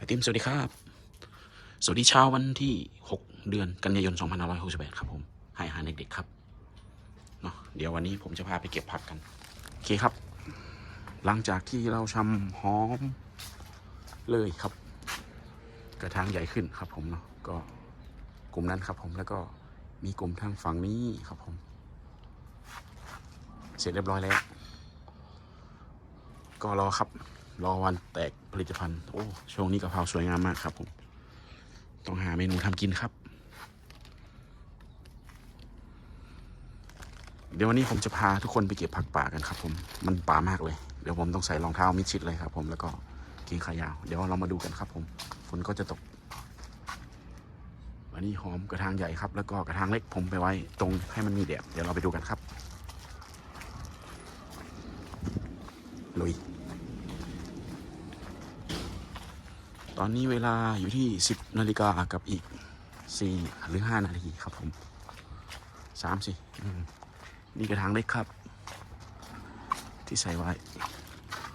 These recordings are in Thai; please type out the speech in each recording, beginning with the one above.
ไอติมสวัสดีครับ สวัสดีเช้าวันที่ 6 เดือนกันยายน 2568 ครับผมให้อาหารเด็กๆครับ เนาะเดี๋ยววันนี้ผมจะพาไปเก็บผักกัน โอเคครับ หลังจากที่เราชำหอมเลยครับ กระทางใหญ่ขึ้นครับผมเนาะก็กลุ่มนั้นครับผมแล้วก็มีกลุ่มทางฝั่งนี้ครับผม เสร็จเรียบร้อยแล้ว ก็รอครับ รอวันแตกผลิตภัณฑ์ โอ้ ช่วงนี้กะเพราสวยงามมากครับผม ต้องหาเมนูทำกินครับ เดี๋ยววันนี้ผมจะพาทุกคนไปเก็บผักป่ากันครับผม มันป่ามากเลย เดี๋ยวผมต้องใส่รองเท้ามิดชิดเลยครับผม แล้วก็เกงขายาว เดี๋ยวเรามาดูกันครับผม ฝนก็จะตก วันนี้หอมกระทางใหญ่ครับ แล้วก็กระทางเล็กผมไปไว้ตรงให้มันมีแดด เดี๋ยวเราไปดูกันครับ ลุย ตอนนี้เวลาอยู่ที่ 10นาฬิกากับอีก 4 หรือ 5 นาทีครับผม3สิมนี่กระถางเล็กครับ ที่ใส่ไว้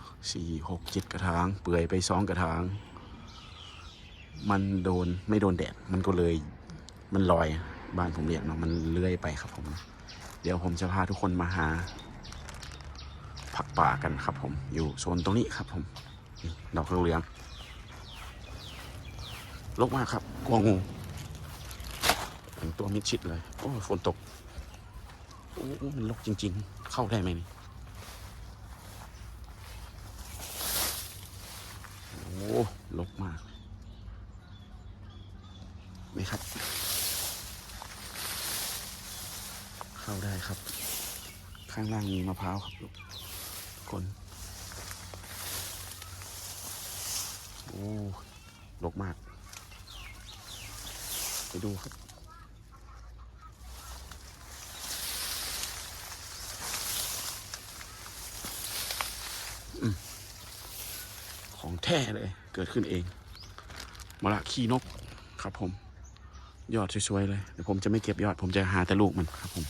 4 6 7 กระถาง เปื่อยไป2กระถาง มันโดนไม่โดนแดด มันก็เลยมันลอยบ้านผมเรียกเนาะมันเลื่อยไปครับผม เดี๋ยวผมจะพาทุกคนมาหาผักป่ากันครับผม อยู่โซนตรงนี้ครับผม ดอกเหลือง ลกมากครับกลัวงูถึงตัวมิดชิดเลย โอ้ยฝนตก โอ้มันลกจริง ๆ เข้าได้ไหมนี่โอ้ลกมากเลยนี่ครับ เข้าได้ครับ ข้างล่างมีมะพร้าวครับลูกคนโอ้ลกมาก ไปดูครับอของแท้เลย เกิดขึ้นเองมาละขี้นกครับผม ยอดสวยๆเลย เดี๋ยวผมจะไม่เก็บยอด ผมจะหาแต่ลูกมันครับผม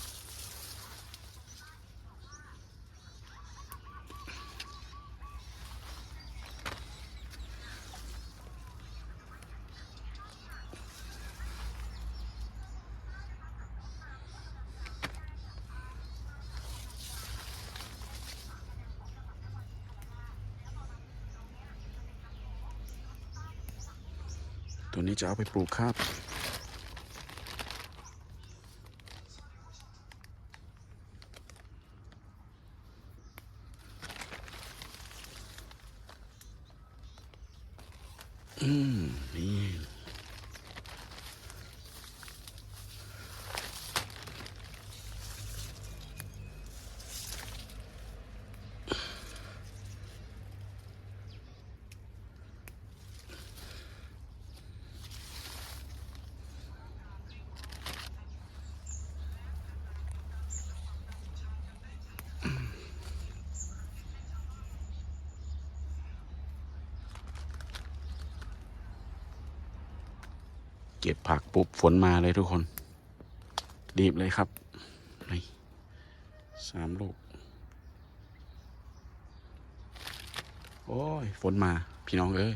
ตัวนี้จะเอาไปปลูกครับอืม นี่ เก็บผักปุ๊บฝนมาเลยทุกคน รีบเลยครับนี่สามลูก โอ้ย ฝนมา พี่น้องเอ้ย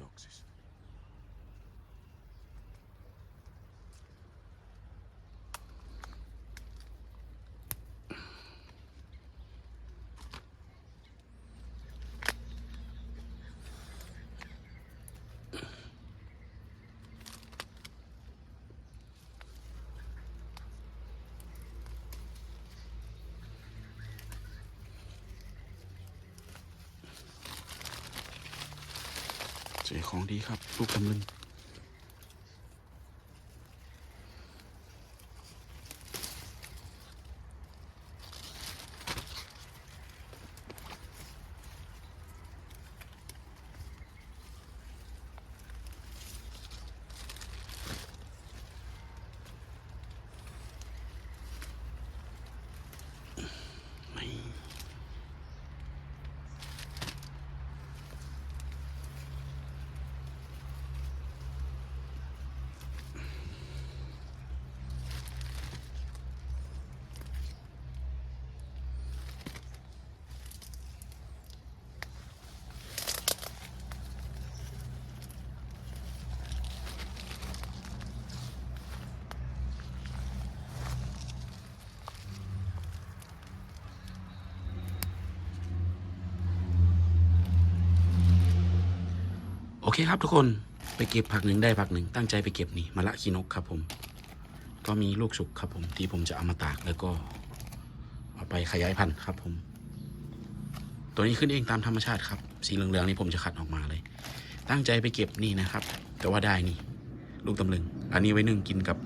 ดอกสิ สวยของดีครับ ลูกตำลึง โอเคครับทุกคนไปเก็บผักหนึ่งได้ผักหนึ่งตั้งใจไปเก็บนี่มะละคีนกครับผม ก็มีลูกสุกครับผมที่ผมจะเอามาตากแล้วก็เอาไปขยายพันธุ์ครับผม ตัวนี้ขึ้นเองตามธรรมชาติครับ สีเหลืองๆนี่ผมจะคัดออกมาเลย ตั้งใจไปเก็บนี่นะครับ แต่ว่าได้นี่ ลูกตำลึง อันนี้ไว้นึ่งกินกับ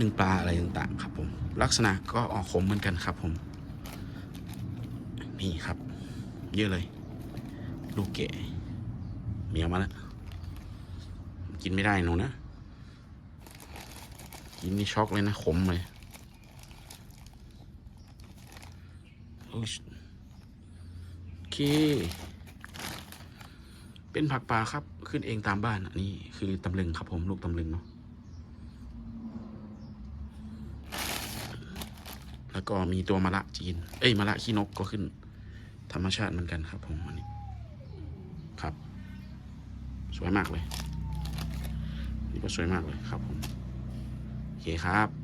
นึ่งปลาอะไรต่างๆ ครับผม ลักษณะก็ออกขมเหมือนกันครับผม นี่ครับ เยอะเลย ลูกเกะ เมียมาแล้ว กินไม่ได้หนูนะ กินนี่ช็อกเลยนะ ขมเลยโอ้ยโอเค เป็นผักป่าครับ ขึ้นเองตามบ้านอันนี้คือตำลึงครับผมลูกตำลึงเนาะ แล้วก็มีตัวมะละจีน เอ้ยมะละขี้นกก็ขึ้น ธรรมชาติเหมือนกันครับผมอันนี้ครับ สวยมากเลย นี่ก็สวยมากเลยครับผมโอเคครับ